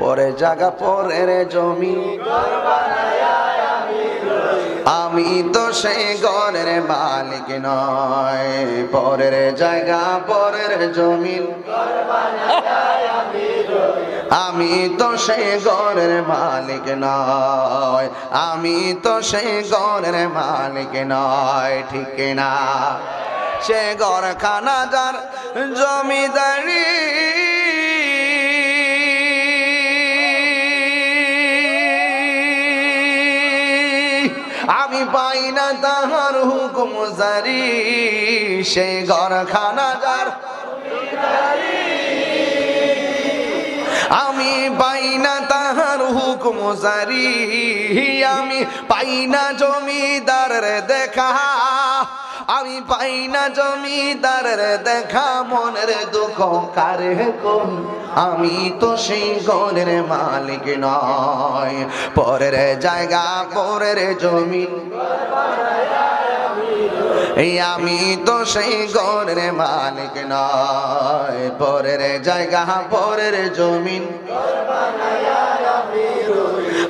পরে জায়গা পরের জমি। আমি তো সেই ঘরের মালিক নয় পরের জায়গা পরের জমিন আমি তো সেই ঘরের মালিক নয় আমি তো সেই ঘরের মালিক নয় ঠিক না? সে ঘর খানা যার জমিদারি আমি পাই না তাহার হুকুম জারি, সে ঘর খানা যার। আমি পাই না তাহার হুকুম জারি, আমি পাই না জমিদারের দেখা। আমি পাই না জমিদারের দেখা, মনের দুঃখ কারে কোন আমি তো সেই ঘরের মালিক নয় পরের জায়গা পরের জমি। এই আমি তো সেই ঘরের মালিক নয়। পরের জায়গা, পরের জমিন।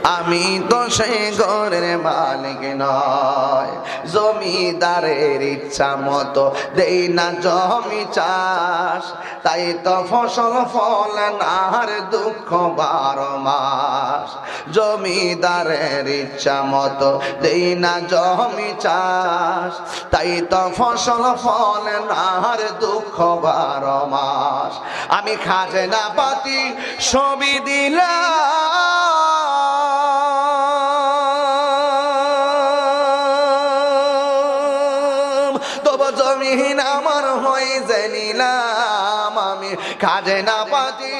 আমি তো সেই ঘরের মালিক নয়। জমিদারের ইচ্ছা মতো দেই না জমি চাষ। তাই তো ফসল, ফল নার দুঃখ বারো মাস। জমিদারের ইচ্ছা মতো দেই না জমি চাষ। তাই তো ফসল ফল নার দুঃখ বারো মাস। আমি খাজনা পাতি ছবি দিলাম। জমিন আমার হয়ে জানিলাম আমি খাজনা পাতি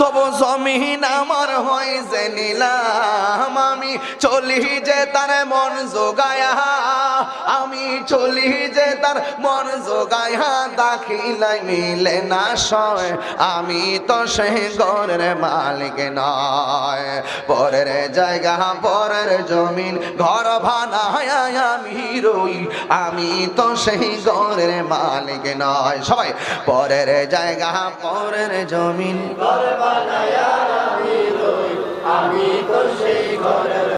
তবু জমিন আমার হয় যে নিলাম আমি চলি যে তার মন জোগায়া। আমি চলি যে তার মন জোগায়া দাখিলাই মিলে না সয়। আমি তো সে ঘরের মালিক নয়। পরের জায়গা, পরের জমিন, ঘর ভানায় আমি রই। আমি তো সেই ঘরের মালিক নয়। সবাই, পরের জায়গা, পরের জমিন, ঘর বানায় আমি রই। আমি তো সেই ঘরের